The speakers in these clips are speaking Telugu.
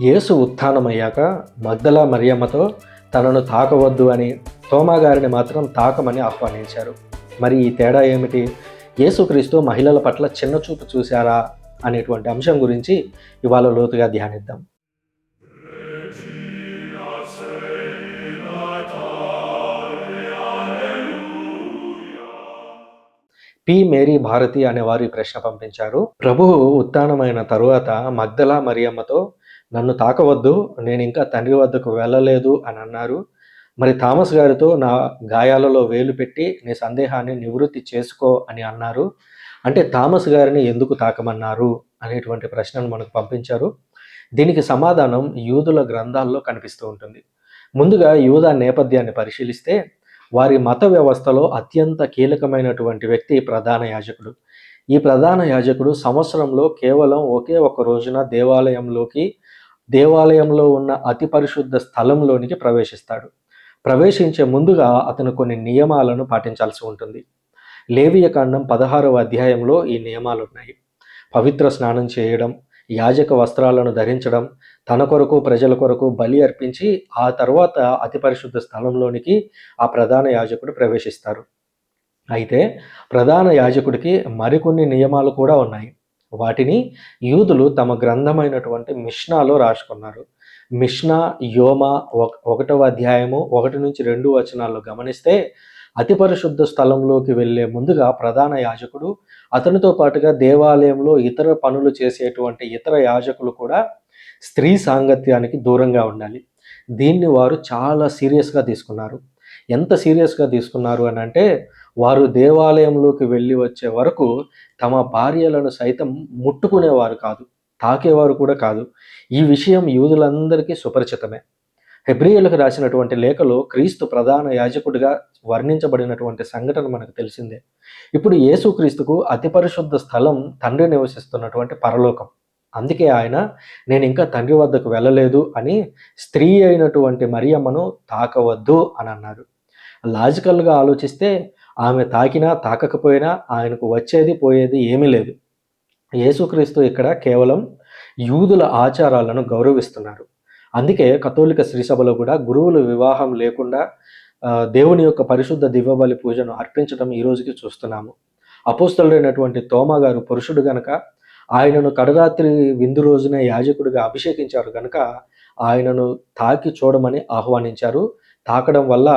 యేసు ఉత్థానమయ్యాక మగ్దల మరియమ్మతో తనను తాకవద్దు అని తోమాగారిని మాత్రం తాకమని ఆహ్వానించారు. మరి ఈ తేడా ఏమిటి? యేసుక్రీస్తు మహిళల పట్ల చిన్న చూపు చూశారా? అనేటువంటి అంశం గురించి ఇవాళ లోతుగా ధ్యానిద్దాం. పి. మేరీ భారతి అనే వారి ఈ ప్రశ్న పంపించారు. ప్రభువు ఉత్థానమైన తరువాత మగ్దల మరియమ్మతో నన్ను తాకవద్దు నేను ఇంకా తండ్రి వద్దకు వెళ్ళలేదు అని అన్నారు. మరి థామస్ గారితో నా గాయాలలో వేలు పెట్టి నీ సందేహాన్ని నివృత్తి చేసుకో అని అన్నారు. అంటే థామస్ గారిని ఎందుకు తాకమన్నారు అనేటువంటి ప్రశ్నను మనకు పంపించారు. దీనికి సమాధానం యూదుల గ్రంథాల్లో కనిపిస్తూ ఉంటుంది. ముందుగా యూద నేపథ్యాన్ని పరిశీలిస్తే వారి మత వ్యవస్థలో అత్యంత కీలకమైనటువంటి వ్యక్తి ప్రధాన యాజకుడు. ఈ ప్రధాన యాజకుడు సంవత్సరంలో కేవలం ఒకే ఒక రోజున దేవాలయంలోకి దేవాలయంలో ఉన్న అతి పరిశుద్ధ స్థలంలోనికి ప్రవేశిస్తాడు. ప్రవేశించే ముందుగా అతను కొన్ని నియమాలను పాటించాల్సి ఉంటుంది. లేవియ కాండం పదహారవ అధ్యాయంలో ఈ నియమాలు ఉన్నాయి పవిత్ర స్నానం చేయడం యాజక వస్త్రాలను ధరించడం తన కొరకు ప్రజల కొరకు బలి అర్పించి ఆ తర్వాత అతి పరిశుద్ధ స్థలంలోనికి ఆ ప్రధాన యాజకుడు ప్రవేశిస్తారు. అయితే ప్రధాన యాజకుడికి మరికొన్ని నియమాలు కూడా ఉన్నాయి. వాటిని యూదులు తమ గ్రంథమైనటువంటి మిష్నాలో రాసుకున్నారు. మిష్నా యోమ ఒకటవ అధ్యాయము ఒకటి నుంచి రెండు వచనాల్లో గమనిస్తే అతి పరిశుద్ధ స్థలంలోకి వెళ్ళే ముందుగా ప్రధాన యాజకుడు అతనితో పాటుగా దేవాలయంలో ఇతర పనులు చేసేటువంటి ఇతర యాజకులు కూడా స్త్రీ సాంగత్యానికి దూరంగా ఉండాలి. దీన్ని వారు చాలా సీరియస్గా తీసుకున్నారు. ఎంత సీరియస్గా తీసుకున్నారు అని అంటే వారు దేవాలయంలోకి వెళ్ళి వచ్చే వరకు తమ భార్యలను సైతం ముట్టుకునేవారు కాదు తాకేవారు కూడా కాదు. ఈ విషయం యూదులందరికీ సుపరిచితమే. హెబ్రియులకు రాసినటువంటి లేఖలో క్రీస్తు ప్రధాన యాజకుడిగా వర్ణించబడినటువంటి సంఘటన మనకు తెలిసిందే. ఇప్పుడు యేసుక్రీస్తుకు అతి పరిశుద్ధ స్థలం తండ్రి నివసిస్తున్నటువంటి పరలోకం. అందుకే ఆయన నేను ఇంకా తండ్రి వద్దకు వెళ్ళలేదు అని స్త్రీ అయినటువంటి మరియమ్మను తాకవద్దు అని అన్నారు. లాజికల్గా ఆలోచిస్తే ఆమె తాకినా తాకకపోయినా ఆయనకు వచ్చేది పోయేది ఏమీ లేదు. యేసుక్రీస్తు ఇక్కడ కేవలం యూదుల ఆచారాలను గౌరవిస్తున్నారు అందుకే కథోలిక శ్రీసభలో కూడా గురువుల వివాహం లేకుండా దేవుని యొక్క పరిశుద్ధ దివ్యబలి పూజను అర్పించడం ఈ రోజుకి చూస్తున్నాము. అపోస్తలుడైనటువంటి తోమా గారు పురుషుడు గనక ఆయనను కడరాత్రి విందు రోజున యాజకుడిగా అభిషేకించారు కనుక ఆయనను తాకి చూడమని ఆహ్వానించారు. తాకడం వల్ల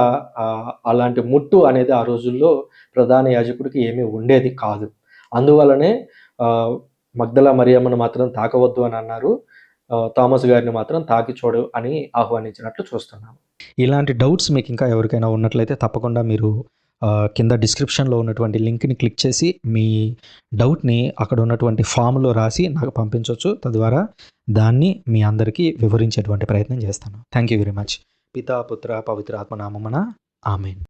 అలాంటి ముట్టు అనేది ఆ రోజుల్లో ప్రధాన యాజకుడికి ఏమీ ఉండేది కాదు. అందువలనే మగ్దల మరియమ్మను మాత్రం తాకవద్దు అని అన్నారు. థామస్ గారిని మాత్రం తాకి చూడు అని ఆహ్వానించినట్లు చూస్తున్నాము. ఇలాంటి డౌట్స్ మీకు ఇంకా ఎవరికైనా ఉన్నట్లయితే తప్పకుండా మీరు కింద డిస్క్రిప్షన్లో ఉన్నటువంటి లింక్ని క్లిక్ చేసి మీ డౌట్ని అక్కడ ఉన్నటువంటి ఫామ్లో రాసి నాకు పంపించవచ్చు తద్వారా దాన్ని మీ అందరికీ వివరించేటువంటి ప్రయత్నం చేస్తాను. Thank you very much. పితా పుత్ర పవిత్ర ఆత్మనామన ఆమెన్